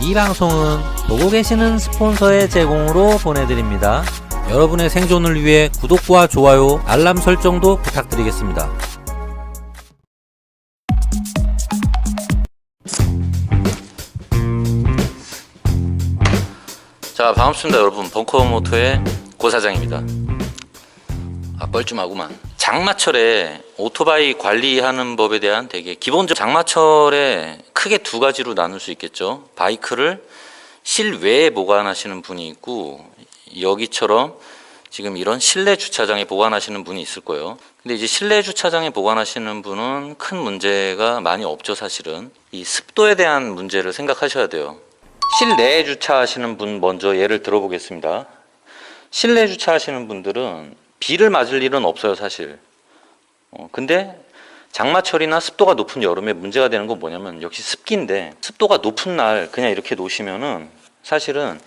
이 방송은 보고 계시는 스폰서의 제공으로 보내드립니다. 여러분의 생존을 위해 구독과 좋아요, 알람 설정도 부탁드리겠습니다. 자 반갑습니다 여러분 벙커모토의 고사장입니다 아 뻘쭘하구만 장마철에 오토바이 관리하는 법에 대한 되게 기본적 장마철에 크게 두 가지로 나눌 수 있겠죠. 바이크를 실외에 보관하시는 분이 있고 여기처럼 지금 이런 실내 주차장에 보관하시는 분이 있을 거예요. 근데 이제 실내 주차장에 보관하시는 분은 큰 문제가 많이 없죠 사실은. 이 습도에 대한 문제를 생각하셔야 돼요. 실내에 주차하시는 분 먼저 예를 들어보겠습니다. 실내 주차하시는 분들은 비를 맞을 일은 없어요, 사실. 어, 근데 장마철이나 습도가 높은 여름에 문제가 되는 건 뭐냐면 역시 습기인데 습도가 높은 날 그냥 이렇게 놓으시면은 사실은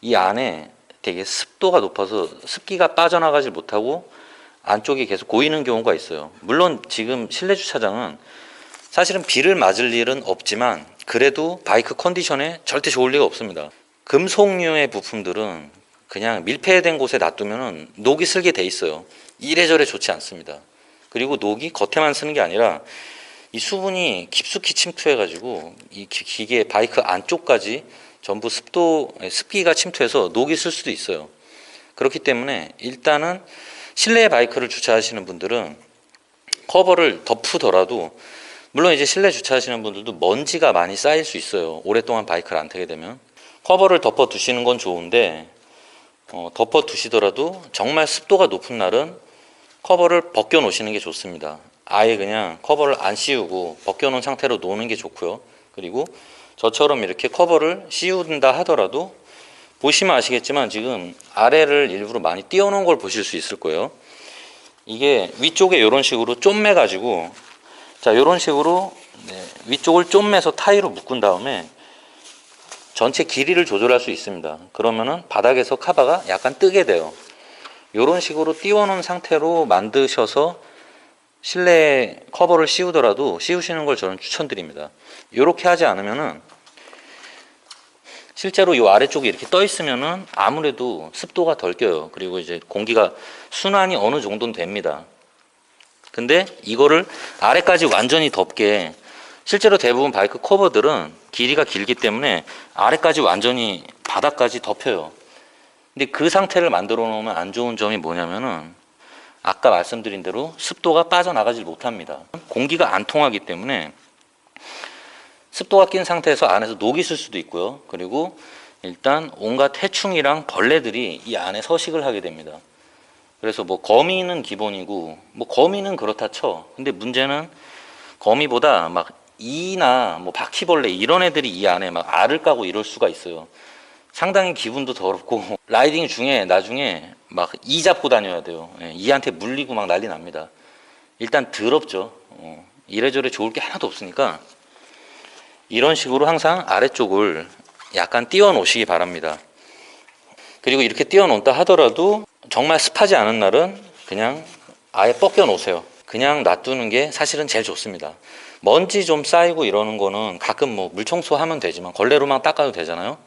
이 안에 되게 습도가 높아서 습기가 빠져나가지 못하고 안쪽이 계속 고이는 경우가 있어요. 물론 지금 실내 주차장은 사실은 비를 맞을 일은 없지만 그래도 바이크 컨디션에 절대 좋을 리가 없습니다. 금속류의 부품들은 그냥 밀폐된 곳에 놔두면 녹이 슬게 돼 있어요. 이래저래 좋지 않습니다. 그리고 녹이 겉에만 쓰는 게 아니라 이 수분이 깊숙이 침투해가지고 이 기- 기계 바이크 안쪽까지 전부 습도 습기가 침투해서 녹이 쓸 수도 있어요. 그렇기 때문에 일단은 실내 바이크를 주차하시는 분들은 커버를 덮으더라도 물론 이제 실내 주차하시는 분들도 먼지가 많이 쌓일 수 있어요. 오랫동안 바이크를 안 타게 되면 커버를 덮어 두시는 건 좋은데 어, 덮어 두시더라도 정말 습도가 높은 날은 커버를 벗겨 놓으시는 게 좋습니다. 아예 그냥 커버를 안 씌우고 벗겨 놓은 상태로 놓는 게 좋고요. 그리고 저처럼 이렇게 커버를 씌운다 하더라도 보시면 아시겠지만 지금 아래를 일부러 많이 띄워놓은 걸 보실 수 있을 거예요. 이게 위쪽에 이런 식으로 쪼매 가지고 자 이런 식으로 네, 위쪽을 쪼매서 타이로 묶은 다음에 전체 길이를 조절할 수 있습니다. 그러면은 바닥에서 카바가 약간 뜨게 돼요. 이런 식으로 띄워놓은 상태로 만드셔서 실내 커버를 씌우더라도 씌우시는 걸 저는 추천드립니다. 이렇게 하지 않으면은 실제로 이 아래쪽이 이렇게 떠 있으면은 아무래도 습도가 덜 껴요. 그리고 이제 공기가 순환이 어느 정도는 됩니다. 근데 이거를 아래까지 완전히 덮게 실제로 대부분 바이크 커버들은 길이가 길기 때문에 아래까지 완전히 바닥까지 덮여요. 근데 그 상태를 만들어 놓으면 안 좋은 점이 뭐냐면은 아까 말씀드린 대로 습도가 빠져나가질 못합니다. 공기가 안 통하기 때문에 습도가 낀 상태에서 안에서 녹이 있을 수도 있고요. 그리고 일단 온갖 해충이랑 벌레들이 이 안에 서식을 하게 됩니다. 그래서 뭐 거미는 기본이고 뭐 거미는 그렇다 쳐. 근데 문제는 거미보다 막 이나 뭐 바퀴벌레 이런 애들이 이 안에 막 알을 까고 이럴 수가 있어요. 상당히 기분도 더럽고 라이딩 중에 나중에 막 이 잡고 다녀야 돼요. 예, 이한테 물리고 막 난리 납니다. 일단 더럽죠. 어, 이래저래 좋을 게 하나도 없으니까 이런 식으로 항상 아래쪽을 약간 띄워 놓으시기 바랍니다. 그리고 이렇게 띄워 놓다 하더라도 정말 습하지 않은 날은 그냥 아예 벗겨 놓으세요. 그냥 놔두는 게 사실은 제일 좋습니다. 먼지 좀 쌓이고 이러는 거는 가끔 뭐 물청소 하면 되지만 걸레로만 닦아도 되잖아요.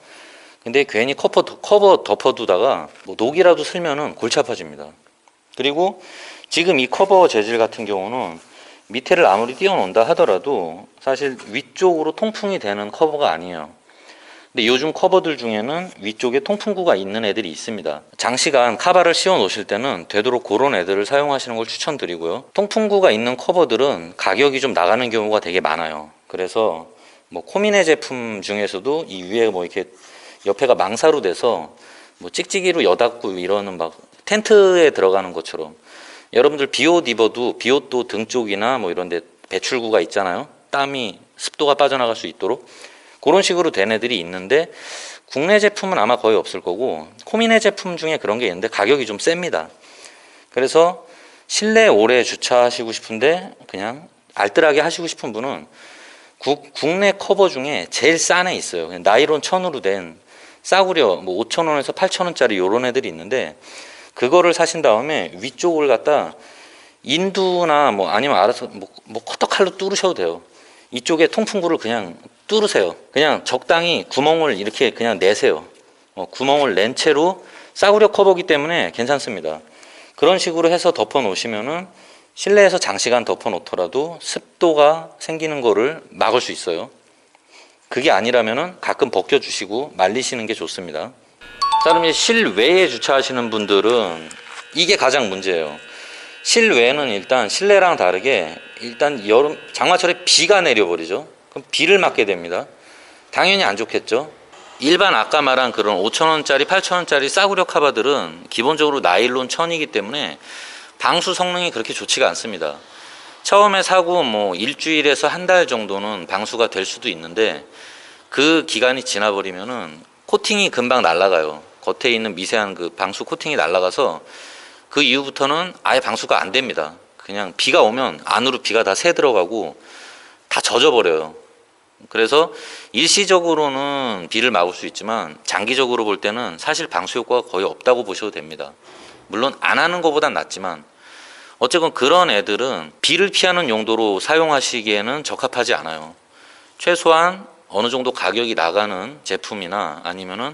근데 괜히 커버, 커버 덮어두다가 뭐 녹이라도 슬면은 골치 아파집니다. 그리고 지금 이 커버 재질 같은 경우는 밑에를 아무리 띄워놓는다 하더라도 사실 위쪽으로 통풍이 되는 커버가 아니에요. 근데 요즘 커버들 중에는 위쪽에 통풍구가 있는 애들이 있습니다. 장시간 카바를 씌워 놓으실 때는 되도록 그런 애들을 사용하시는 걸 추천드리고요. 통풍구가 있는 커버들은 가격이 좀 나가는 경우가 되게 많아요. 그래서 뭐 코미네 제품 중에서도 이 위에 뭐 이렇게 옆에가 망사로 돼서 뭐 찍찍이로 여닫고 이러는 막 텐트에 들어가는 것처럼 여러분들 비옷 입어도 비옷도 등 쪽이나 뭐 이런 데 배출구가 있잖아요. 땀이 습도가 빠져나갈 수 있도록 그런 식으로 된 애들이 있는데 국내 제품은 아마 거의 없을 거고 코미네 제품 중에 그런 게 있는데 가격이 좀 셉니다. 그래서 실내 오래 주차하시고 싶은데 그냥 알뜰하게 하시고 싶은 분은 국, 국내 커버 중에 제일 싼 애 있어요. 그냥 나이론 천으로 된 싸구려 뭐 5천 원에서 8천 원짜리 요런 애들이 있는데 그거를 사신 다음에 위쪽을 갖다 인두나 뭐 아니면 알아서 뭐, 뭐 커터칼로 뚫으셔도 돼요. 이쪽에 통풍구를 그냥 뚫으세요. 그냥 적당히 구멍을 이렇게 그냥 내세요. 어, 구멍을 낸 채로 싸구려 커버기 때문에 괜찮습니다. 그런 식으로 해서 덮어 놓으시면은 실내에서 장시간 덮어 놓더라도 습도가 생기는 거를 막을 수 있어요. 그게 아니라면은 가끔 벗겨 주시고 말리시는 게 좋습니다. 자, 그럼 실외에 주차하시는 분들은 이게 가장 문제예요. 실외는 일단 실내랑 다르게 일단 여름 장마철에 비가 내려버리죠. 그럼 비를 맞게 됩니다. 당연히 안 좋겠죠. 일반 아까 말한 그런 5천원짜리, 8천원짜리 싸구려 카바들은 기본적으로 나일론 천이기 때문에 방수 성능이 그렇게 좋지가 않습니다. 처음에 사고 뭐 일주일에서 한 달 정도는 방수가 될 수도 있는데 그 기간이 지나버리면은 코팅이 금방 날아가요. 겉에 있는 미세한 그 방수 코팅이 날아가서 그 이후부터는 아예 방수가 안 됩니다. 그냥 비가 오면 안으로 비가 다 새 들어가고 다 젖어버려요. 그래서 일시적으로는 비를 막을 수 있지만 장기적으로 볼 때는 사실 방수 효과가 거의 없다고 보셔도 됩니다. 물론 안 하는 것보단 낫지만 어쨌건 그런 애들은 비를 피하는 용도로 사용하시기에는 적합하지 않아요. 최소한 어느 정도 가격이 나가는 제품이나 아니면은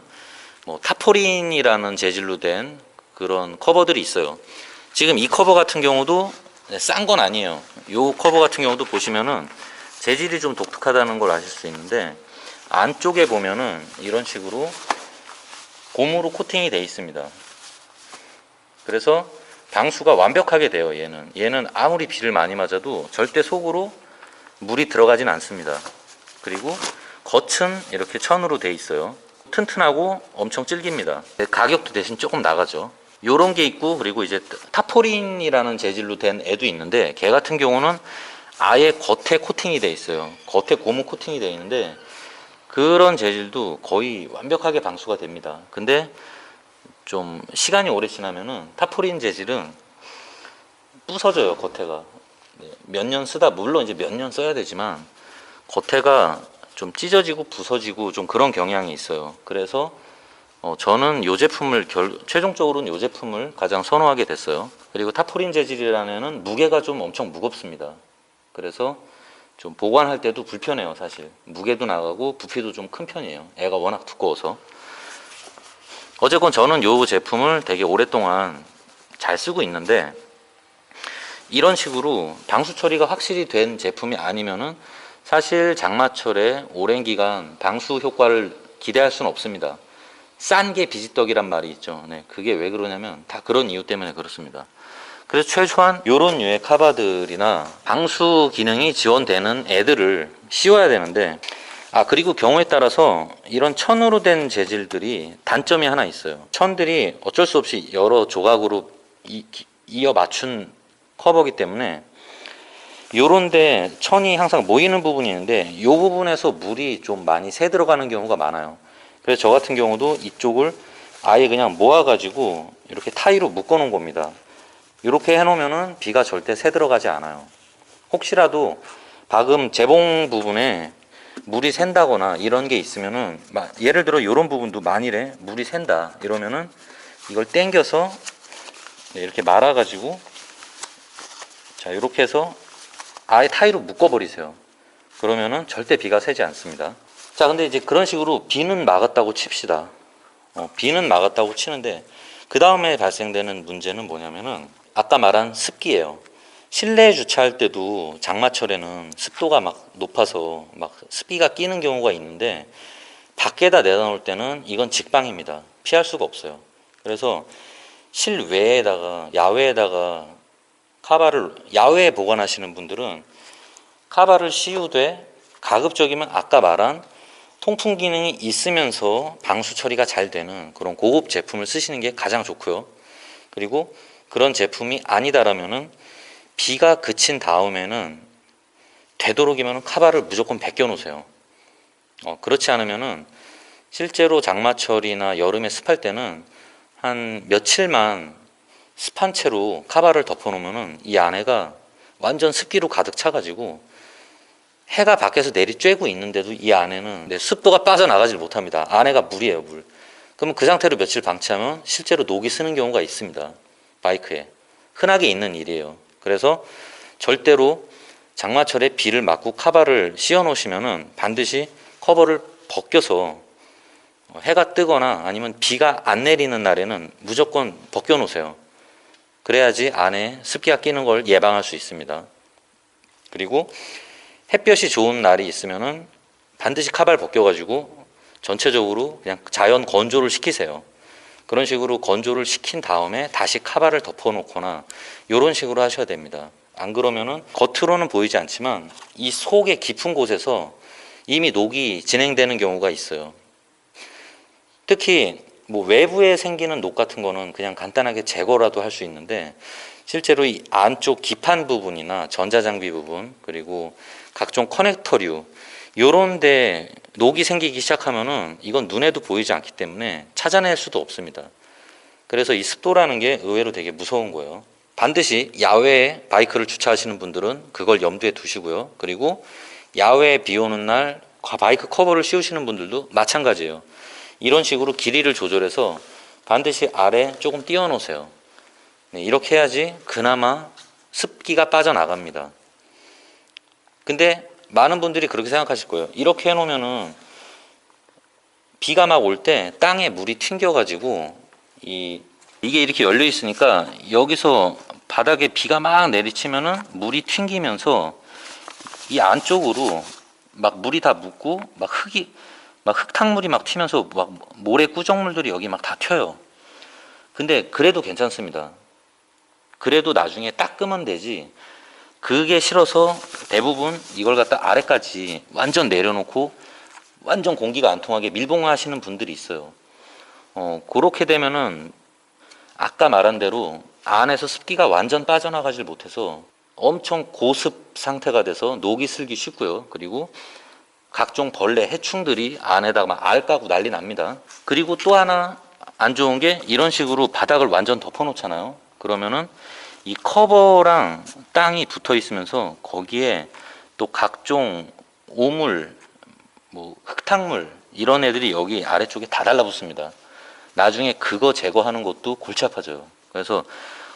뭐 타포린이라는 재질로 된 그런 커버들이 있어요. 지금 이 커버 같은 경우도 싼 건 아니에요. 요 커버 같은 경우도 보시면은 재질이 좀 독특하다는 걸 아실 수 있는데 안쪽에 보면은 이런 식으로 고무로 코팅이 돼 있습니다. 그래서 방수가 완벽하게 돼요. 얘는 얘는 아무리 비를 많이 맞아도 절대 속으로 물이 들어가진 않습니다. 그리고 겉은 이렇게 천으로 돼 있어요. 튼튼하고 엄청 질깁니다. 가격도 대신 조금 나가죠. 요런 게 있고 그리고 이제 타포린이라는 재질로 된 애도 있는데 걔 같은 경우는 아예 겉에 코팅이 돼 있어요. 겉에 고무 코팅이 돼 있는데 그런 재질도 거의 완벽하게 방수가 됩니다. 근데 좀 시간이 오래 지나면은 타포린 재질은 부서져요 겉에가 네, 몇년 쓰다 물론 이제 몇 년 써야 되지만 겉에가 좀 찢어지고 부서지고 좀 그런 경향이 있어요. 그래서 어, 저는 이 제품을 결, 최종적으로는 이 제품을 가장 선호하게 됐어요. 그리고 타포린 재질이라는 무게가 좀 엄청 무겁습니다. 그래서 좀 보관할 때도 불편해요, 사실. 무게도 나가고 부피도 좀 큰 편이에요. 애가 워낙 두꺼워서. 어쨌건 저는 이 제품을 되게 오랫동안 잘 쓰고 있는데 이런 식으로 방수 처리가 확실히 된 제품이 아니면은 사실 장마철에 오랜 기간 방수 효과를 기대할 수는 없습니다. 싼 게 비지떡이란 말이 있죠. 네, 그게 왜 그러냐면 다 그런 이유 때문에 그렇습니다. 그래서 최소한 이런 류의 카바들이나 방수 기능이 지원되는 애들을 씌워야 되는데 아 그리고 경우에 따라서 이런 천으로 된 재질들이 단점이 하나 있어요. 천들이 어쩔 수 없이 여러 조각으로 이, 이어 맞춘 커버기 때문에 요런데 천이 항상 모이는 부분이 있는데 이 부분에서 물이 좀 많이 새 들어가는 경우가 많아요. 그래서 저 같은 경우도 이쪽을 아예 그냥 모아가지고 이렇게 타이로 묶어 놓은 겁니다. 이렇게 해놓으면은 비가 절대 새 들어가지 않아요. 혹시라도 박음 재봉 부분에 물이 샌다거나 이런 게 있으면은 막 예를 들어 이런 부분도 만일에 물이 샌다 이러면은 이걸 당겨서 네, 이렇게 말아가지고 자 이렇게 해서 아예 타이로 묶어버리세요. 그러면은 절대 비가 새지 않습니다. 자 근데 이제 그런 식으로 비는 막았다고 칩시다. 어, 비는 막았다고 치는데 그 다음에 발생되는 문제는 뭐냐면은 아까 말한 습기예요. 실내에 주차할 때도 장마철에는 습도가 막 높아서 막 습기가 끼는 경우가 있는데 밖에다 내다 놓을 때는 이건 직방입니다. 피할 수가 없어요. 그래서 실외에다가 야외에다가 카바를 야외에 보관하시는 분들은 카바를 씌우되 가급적이면 아까 말한 통풍 기능이 있으면서 방수 처리가 잘 되는 그런 고급 제품을 쓰시는 게 가장 좋고요. 그리고 그런 제품이 아니다라면은 비가 그친 다음에는 되도록이면 카바를 무조건 벗겨 놓으세요. 어, 그렇지 않으면은 실제로 장마철이나 여름에 습할 때는 한 며칠만 습한 채로 카바를 덮어 놓으면은 이 안에가 완전 습기로 가득 차가지고 해가 밖에서 내리 쬐고 있는데도 이 안에는 네, 습도가 빠져나가질 못합니다. 안에가 물이에요, 물. 그러면 그 상태로 며칠 방치하면 실제로 녹이 쓰는 경우가 있습니다. 바이크에. 흔하게 있는 일이에요. 그래서 절대로 장마철에 비를 맞고 카바를 씌워 놓으시면은 반드시 커버를 벗겨서 해가 뜨거나 아니면 비가 안 내리는 날에는 무조건 벗겨 놓으세요. 그래야지 안에 습기가 끼는 걸 예방할 수 있습니다. 그리고 햇볕이 좋은 날이 있으면은 반드시 카바를 벗겨 가지고 전체적으로 그냥 자연 건조를 시키세요. 그런 식으로 건조를 시킨 다음에 다시 카바를 덮어놓거나 이런 식으로 하셔야 됩니다. 안 그러면은 겉으로는 보이지 않지만 이 속의 깊은 곳에서 이미 녹이 진행되는 경우가 있어요. 특히 뭐 외부에 생기는 녹 같은 거는 그냥 간단하게 제거라도 할 수 있는데 실제로 이 안쪽 기판 부분이나 전자장비 부분 그리고 각종 커넥터류 요런데 녹이 생기기 시작하면은 이건 눈에도 보이지 않기 때문에 찾아낼 수도 없습니다. 그래서 이 습도라는 게 의외로 되게 무서운 거예요. 반드시 야외에 바이크를 주차하시는 분들은 그걸 염두에 두시고요. 그리고 야외에 비 오는 날 바이크 커버를 씌우시는 분들도 마찬가지예요. 이런 식으로 길이를 조절해서 반드시 아래 조금 띄워 놓으세요. 네, 이렇게 해야지 그나마 습기가 빠져나갑니다. 근데 많은 분들이 그렇게 생각하실 거예요. 이렇게 해놓으면은 비가 막 올 때 땅에 물이 튕겨가지고 이 이게 이렇게 열려 있으니까 여기서 바닥에 비가 막 내리치면은 물이 튕기면서 이 안쪽으로 막 물이 다 묻고 막 흙이 막 흙탕물이 막 튀면서 막 모래 꾸정물들이 여기 막 다 튀어요. 근데 그래도 괜찮습니다. 그래도 나중에 닦으면 되지. 그게 싫어서 대부분 이걸 갖다 아래까지 완전 내려놓고 완전 공기가 안 통하게 밀봉하시는 분들이 있어요. 어, 그렇게 되면은 아까 말한 대로 안에서 습기가 완전 빠져나가질 못해서 엄청 고습 상태가 돼서 녹이 슬기 쉽고요. 그리고 각종 벌레, 해충들이 안에다가 막 알 까고 난리 납니다. 그리고 또 하나 안 좋은 게 이런 식으로 바닥을 완전 덮어놓잖아요. 그러면은 이 커버랑 땅이 붙어 있으면서 거기에 또 각종 오물, 뭐 흙탕물 이런 애들이 여기 아래쪽에 다 달라붙습니다. 나중에 그거 제거하는 것도 골치 아파져요. 그래서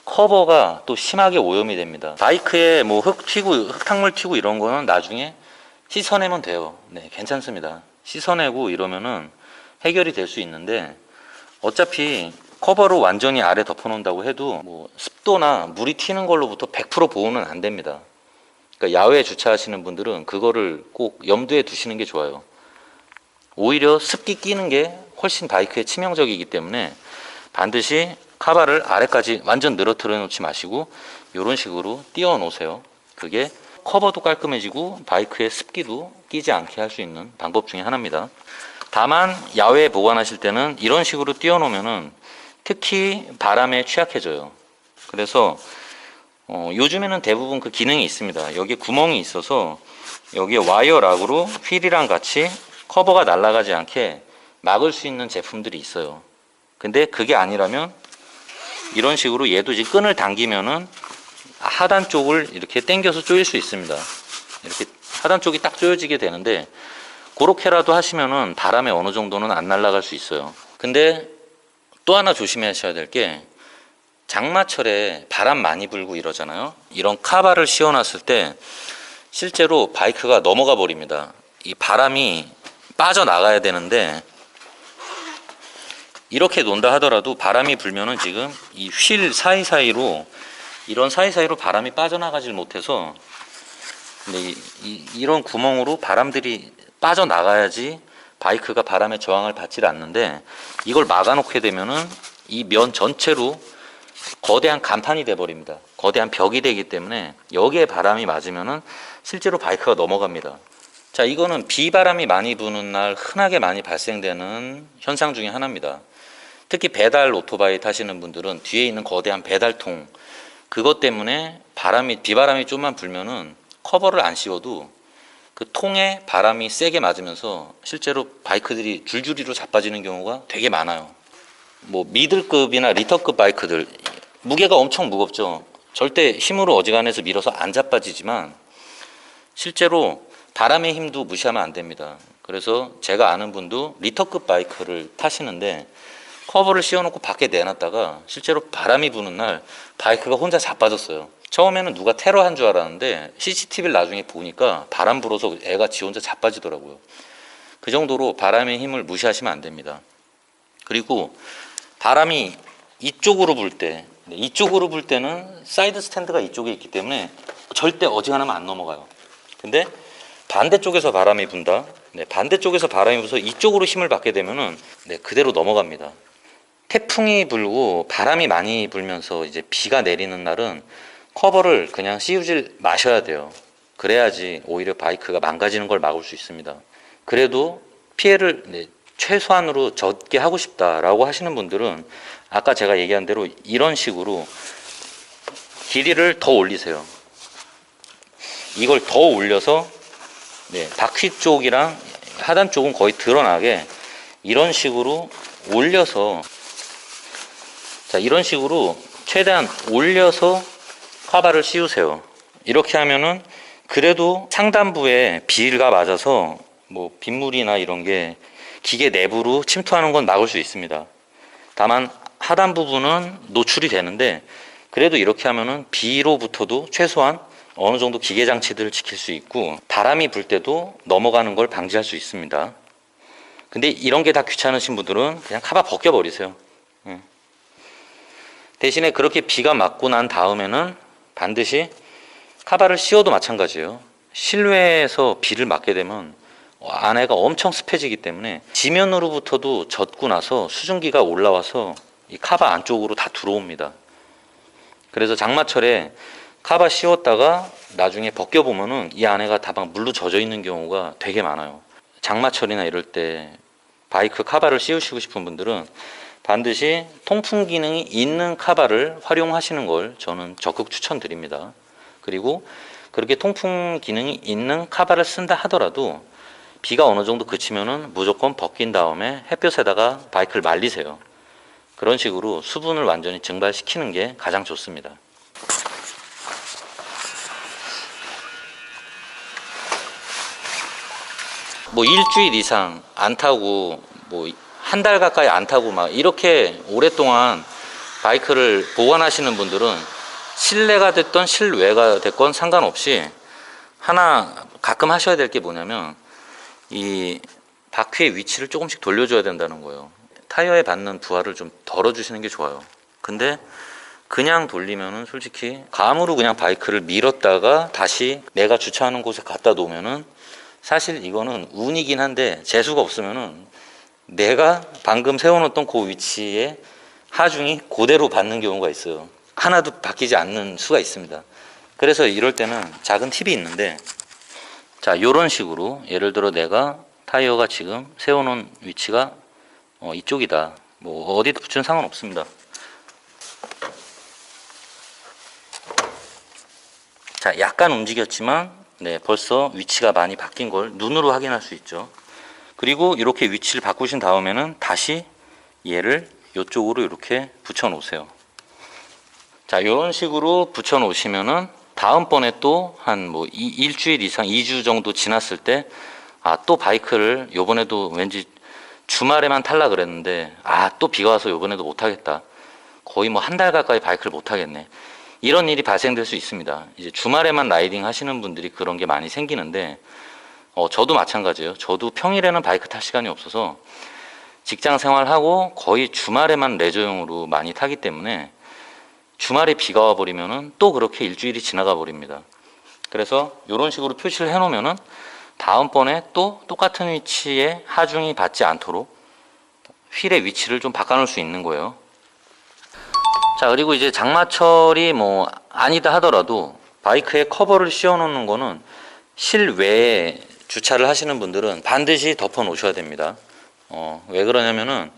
커버가 또 심하게 오염이 됩니다. 바이크에 뭐 흙 튀고 흙탕물 튀고 이런 거는 나중에 씻어내면 돼요. 네, 괜찮습니다. 씻어내고 이러면은 해결이 될 수 있는데 어차피 커버로 완전히 아래 덮어놓는다고 해도 뭐 습도나 물이 튀는 걸로부터 100% 보호는 안 됩니다. 그러니까 야외에 주차하시는 분들은 그거를 꼭 염두에 두시는 게 좋아요. 오히려 습기 끼는 게 훨씬 바이크에 치명적이기 때문에 반드시 카바를 아래까지 완전 늘어뜨려 놓지 마시고 이런 식으로 띄워 놓으세요. 그게 커버도 깔끔해지고 바이크의 습기도 끼지 않게 할 수 있는 방법 중에 하나입니다. 다만 야외에 보관하실 때는 이런 식으로 띄워 놓으면은 특히 바람에 취약해져요. 그래서 어, 요즘에는 대부분 그 기능이 있습니다. 여기에 구멍이 있어서 여기에 와이어 락으로 휠이랑 같이 커버가 날아가지 않게 막을 수 있는 제품들이 있어요. 근데 그게 아니라면 이런 식으로 얘도 이제 끈을 당기면은 하단 쪽을 이렇게 당겨서 조일 수 있습니다. 이렇게 하단 쪽이 딱 조여지게 되는데 그렇게라도 하시면은 바람에 어느 정도는 안 날아갈 수 있어요. 근데 또 하나 조심하셔야 될 게 장마철에 바람 많이 불고 이러잖아요. 이런 카바를 씌워놨을 때 실제로 바이크가 넘어가 버립니다. 이 바람이 빠져나가야 되는데 이렇게 논다 하더라도 바람이 불면은 지금 이 휠 사이사이로 이런 사이사이로 바람이 빠져나가질 못해서 이, 이, 이런 구멍으로 바람들이 빠져나가야지 바이크가 바람의 저항을 받질 않는데 이걸 막아놓게 되면은 이 면 전체로 거대한 간판이 돼 버립니다. 거대한 벽이 되기 때문에 여기에 바람이 맞으면은 실제로 바이크가 넘어갑니다. 자, 이거는 비바람이 많이 부는 날 흔하게 많이 발생되는 현상 중에 하나입니다. 특히 배달 오토바이 타시는 분들은 뒤에 있는 거대한 배달통 그것 때문에 바람이 비바람이 좀만 불면은 커버를 안 씌워도 그 통에 바람이 세게 맞으면서 실제로 바이크들이 줄줄이로 자빠지는 경우가 되게 많아요. 뭐 미들급이나 리터급 바이크들 무게가 엄청 무겁죠. 절대 힘으로 어지간해서 밀어서 안 자빠지지만 실제로 바람의 힘도 무시하면 안 됩니다. 그래서 제가 아는 분도 리터급 바이크를 타시는데 커버를 씌워놓고 밖에 내놨다가 실제로 바람이 부는 날 바이크가 혼자 자빠졌어요. 처음에는 누가 테러한 줄 알았는데 CCTV를 나중에 보니까 바람 불어서 애가 지 혼자 자빠지더라고요. 그 정도로 바람의 힘을 무시하시면 안 됩니다. 그리고 바람이 이쪽으로 불 때, 네, 이쪽으로 불 때는 사이드 스탠드가 이쪽에 있기 때문에 절대 어지간하면 안 넘어가요. 근데 반대쪽에서 바람이 분다. 네, 반대쪽에서 바람이 불어서 이쪽으로 힘을 받게 되면은 네, 그대로 넘어갑니다. 태풍이 불고 바람이 많이 불면서 이제 비가 내리는 날은 커버를 그냥 씌우질 마셔야 돼요. 그래야지 오히려 바이크가 망가지는 걸 막을 수 있습니다. 그래도 피해를 네, 최소한으로 적게 하고 싶다라고 하시는 분들은 아까 제가 얘기한 대로 이런 식으로 길이를 더 올리세요. 이걸 더 올려서 네, 바퀴 쪽이랑 하단 쪽은 거의 드러나게 이런 식으로 올려서 자 이런 식으로 최대한 올려서 카바를 씌우세요. 이렇게 하면은 그래도 상단부에 비가 맞아서 뭐 빗물이나 이런 게 기계 내부로 침투하는 건 막을 수 있습니다. 다만 하단 부분은 노출이 되는데 그래도 이렇게 하면은 비로부터도 최소한 어느 정도 기계 장치들을 지킬 수 있고 바람이 불 때도 넘어가는 걸 방지할 수 있습니다. 근데 이런 게 다 귀찮으신 분들은 그냥 카바 벗겨 버리세요. 예. 대신에 그렇게 비가 맞고 난 다음에는 반드시 카바를 씌워도 마찬가지예요. 실외에서 비를 맞게 되면 안에가 엄청 습해지기 때문에 지면으로부터도 젖고 나서 수증기가 올라와서 이 카바 안쪽으로 다 들어옵니다. 그래서 장마철에 카바 씌웠다가 나중에 벗겨 보면은 이 안에가 다 막 물로 젖어 있는 경우가 되게 많아요. 장마철이나 이럴 때 바이크 카바를 씌우시고 싶은 분들은 반드시 통풍 기능이 있는 카바를 활용하시는 걸 저는 적극 추천드립니다. 그리고 그렇게 통풍 기능이 있는 카바를 쓴다 하더라도 비가 어느 정도 그치면은 무조건 벗긴 다음에 햇볕에다가 바이크를 말리세요. 그런 식으로 수분을 완전히 증발시키는 게 가장 좋습니다. 뭐 일주일 이상 안 타고 뭐 한 달 가까이 안 타고 막 이렇게 오랫동안 바이크를 보관하시는 분들은 실내가 됐던 실외가 됐건 상관없이 하나 가끔 하셔야 될 게 뭐냐면 이 바퀴의 위치를 조금씩 돌려줘야 된다는 거예요. 타이어에 받는 부하를 좀 덜어주시는 게 좋아요. 근데 그냥 돌리면은 솔직히 감으로 그냥 바이크를 밀었다가 다시 내가 주차하는 곳에 갖다 놓으면은 사실 이거는 운이긴 한데 재수가 없으면은 내가 방금 세워놓던 그 위치에 하중이 그대로 받는 경우가 있어요. 하나도 바뀌지 않는 수가 있습니다. 그래서 이럴 때는 작은 팁이 있는데 자 이런 식으로 예를 들어 내가 타이어가 지금 세워놓은 위치가 어, 이쪽이다. 뭐 어디다 붙이는 상관없습니다. 자 약간 움직였지만 네 벌써 위치가 많이 바뀐 걸 눈으로 확인할 수 있죠. 그리고 이렇게 위치를 바꾸신 다음에는 다시 얘를 이쪽으로 이렇게 붙여 놓으세요. 자, 이런 식으로 붙여 놓으시면은 다음번에 또 한 뭐 일주일 이상, 2주 정도 지났을 때, 아, 또 바이크를 요번에도 왠지 주말에만 탈라 그랬는데, 아, 또 비가 와서 요번에도 못 하겠다. 거의 뭐 한 달 가까이 바이크를 못 하겠네. 이런 일이 발생될 수 있습니다. 이제 주말에만 라이딩 하시는 분들이 그런 게 많이 생기는데, 어, 저도 마찬가지예요. 저도 평일에는 바이크 탈 시간이 없어서 직장 생활하고 거의 주말에만 레저용으로 많이 타기 때문에 주말에 비가 와 버리면은 또 그렇게 일주일이 지나가 버립니다. 그래서 이런 식으로 표시를 해 놓으면은 다음번에 또 똑같은 위치에 하중이 받지 않도록 휠의 위치를 좀 바꿔 놓을 수 있는 거예요. 자, 그리고 이제 장마철이 뭐 아니다 하더라도 바이크에 커버를 씌워 놓는 거는 실외에 주차를 하시는 분들은 반드시 덮어 놓으셔야 됩니다. 어, 왜 그러냐면은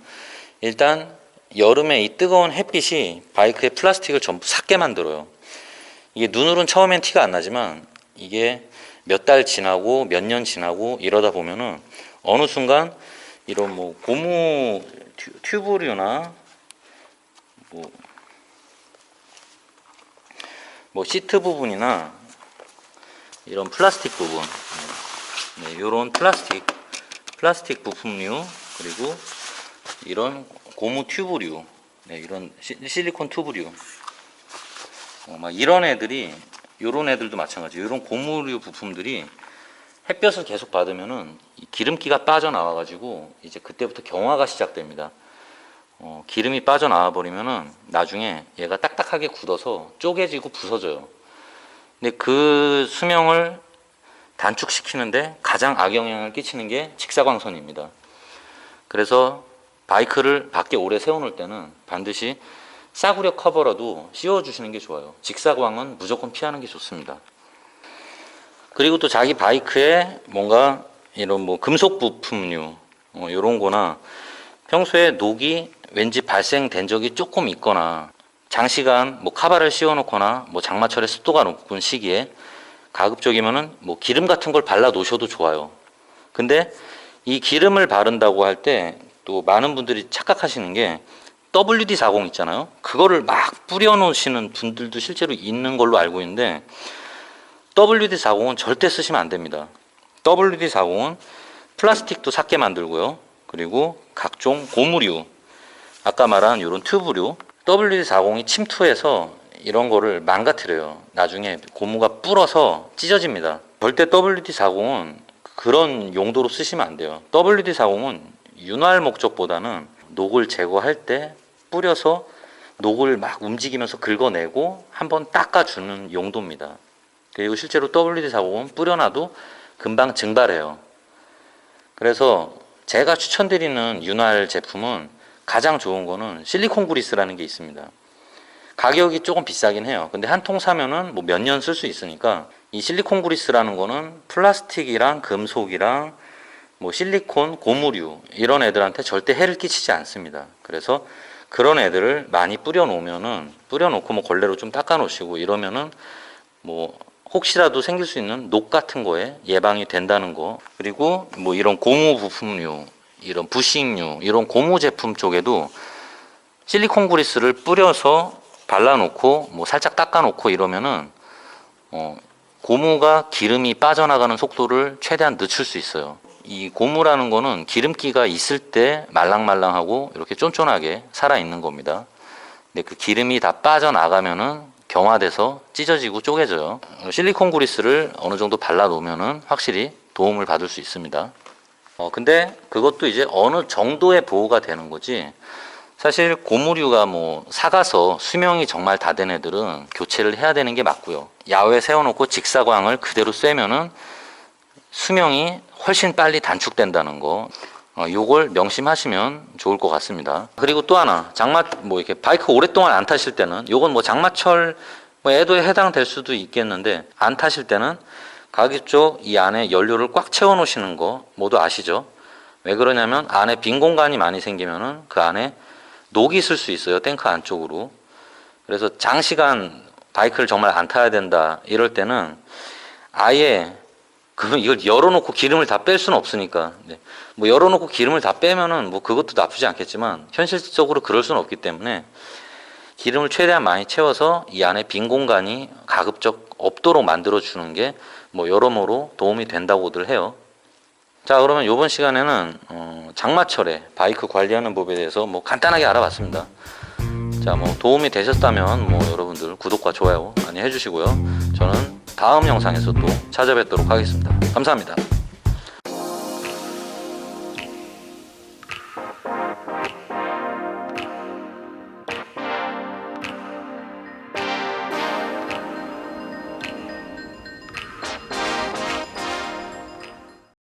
일단 여름에 이 뜨거운 햇빛이 바이크의 플라스틱을 전부 삭게 만들어요. 이게 눈으로는 처음엔 티가 안 나지만 이게 몇 달 지나고 몇 년 지나고 이러다 보면은 어느 순간 이런 뭐 고무 튜- 튜브류나 뭐, 뭐 시트 부분이나 이런 플라스틱 부분 네, 이런 플라스틱 플라스틱 부품류 그리고 이런 고무 튜브류 네, 이런 시, 실리콘 튜브류 어, 막 이런 애들이 이런 애들도 마찬가지 이런 고무류 부품들이 햇볕을 계속 받으면은 이 기름기가 빠져나와 가지고 이제 그때부터 경화가 시작됩니다. 어, 기름이 빠져나와 버리면은 나중에 얘가 딱딱하게 굳어서 쪼개지고 부서져요. 근데 그 수명을 단축시키는데 가장 악영향을 끼치는 게 직사광선입니다. 그래서 바이크를 밖에 오래 세워놓을 때는 반드시 싸구려 커버라도 씌워주시는 게 좋아요. 직사광은 무조건 피하는 게 좋습니다. 그리고 또 자기 바이크에 뭔가 이런 뭐 금속 부품류 어, 이런 거나 평소에 녹이 왠지 발생된 적이 조금 있거나 장시간 뭐 카바를 씌워놓거나 뭐 장마철에 습도가 높은 시기에 가급적이면은 뭐 기름 같은 걸 발라 놓으셔도 좋아요. 근데 이 기름을 바른다고 할 때 또 많은 분들이 착각하시는 게 WD-40 있잖아요. 그거를 막 뿌려 놓으시는 분들도 실제로 있는 걸로 알고 있는데 WD-40은 절대 쓰시면 안 됩니다. WD-40은 플라스틱도 삭게 만들고요. 그리고 각종 고무류, 아까 말한 이런 튜브류, WD-40이 침투해서 이런 거를 망가뜨려요. 나중에 고무가 불어서 찢어집니다. 절대 WD-40은 그런 용도로 쓰시면 안 돼요. WD-40은 윤활 목적보다는 녹을 제거할 때 뿌려서 녹을 막 움직이면서 긁어내고 한번 닦아주는 용도입니다. 그리고 실제로 WD-40은 뿌려놔도 금방 증발해요. 그래서 제가 추천드리는 윤활 제품은 가장 좋은 거는 실리콘 그리스라는 게 있습니다. 가격이 조금 비싸긴 해요. 근데 한 통 사면은 뭐 몇 년 쓸 수 있으니까 이 실리콘 그리스라는 거는 플라스틱이랑 금속이랑 뭐 실리콘, 고무류 이런 애들한테 절대 해를 끼치지 않습니다. 그래서 그런 애들을 많이 뿌려 놓으면은 뿌려 놓고 뭐 걸레로 좀 닦아 놓으시고 이러면은 뭐 혹시라도 생길 수 있는 녹 같은 거에 예방이 된다는 거. 그리고 뭐 이런 고무 부품류, 이런 부식류, 이런 고무 제품 쪽에도 실리콘 그리스를 뿌려서 발라놓고 뭐 살짝 닦아놓고 이러면은 어, 고무가 기름이 빠져나가는 속도를 최대한 늦출 수 있어요. 이 고무라는 거는 기름기가 있을 때 말랑말랑하고 이렇게 쫀쫀하게 살아 있는 겁니다. 근데 그 기름이 다 빠져나가면은 경화돼서 찢어지고 쪼개져요. 실리콘 그리스를 어느 정도 발라 놓으면은 확실히 도움을 받을 수 있습니다. 어, 근데 그것도 이제 어느 정도의 보호가 되는 거지. 사실 고무류가 뭐 사가서 수명이 정말 다 된 애들은 교체를 해야 되는 게 맞고요. 야외에 세워놓고 직사광을 그대로 쐬면은 수명이 훨씬 빨리 단축된다는 거. 어, 요걸 명심하시면 좋을 것 같습니다. 그리고 또 하나, 장마, 뭐 이렇게 바이크 오랫동안 안 타실 때는, 요건 뭐 장마철, 뭐 애도에 해당될 수도 있겠는데, 안 타실 때는 가격 쪽이 안에 연료를 꽉 채워 놓으시는 거 모두 아시죠? 왜 그러냐면 안에 빈 공간이 많이 생기면은 그 안에 녹이 있을 수 있어요. 탱크 안쪽으로. 그래서 장시간 바이크를 정말 안 타야 된다. 이럴 때는 아예 그러면 이걸 열어놓고 기름을 다 뺄 수는 없으니까. 네. 뭐 열어놓고 기름을 다 빼면은 뭐 그것도 나쁘지 않겠지만 현실적으로 그럴 수는 없기 때문에 기름을 최대한 많이 채워서 이 안에 빈 공간이 가급적 없도록 만들어 주는 게 뭐 여러모로 도움이 된다고들 해요. 자 그러면 이번 시간에는 어, 장마철에 바이크 관리하는 법에 대해서 뭐 간단하게 알아봤습니다. 자 뭐 도움이 되셨다면 뭐 여러분들 구독과 좋아요 많이 해주시고요. 저는 다음 영상에서 또 찾아뵙도록 하겠습니다. 감사합니다.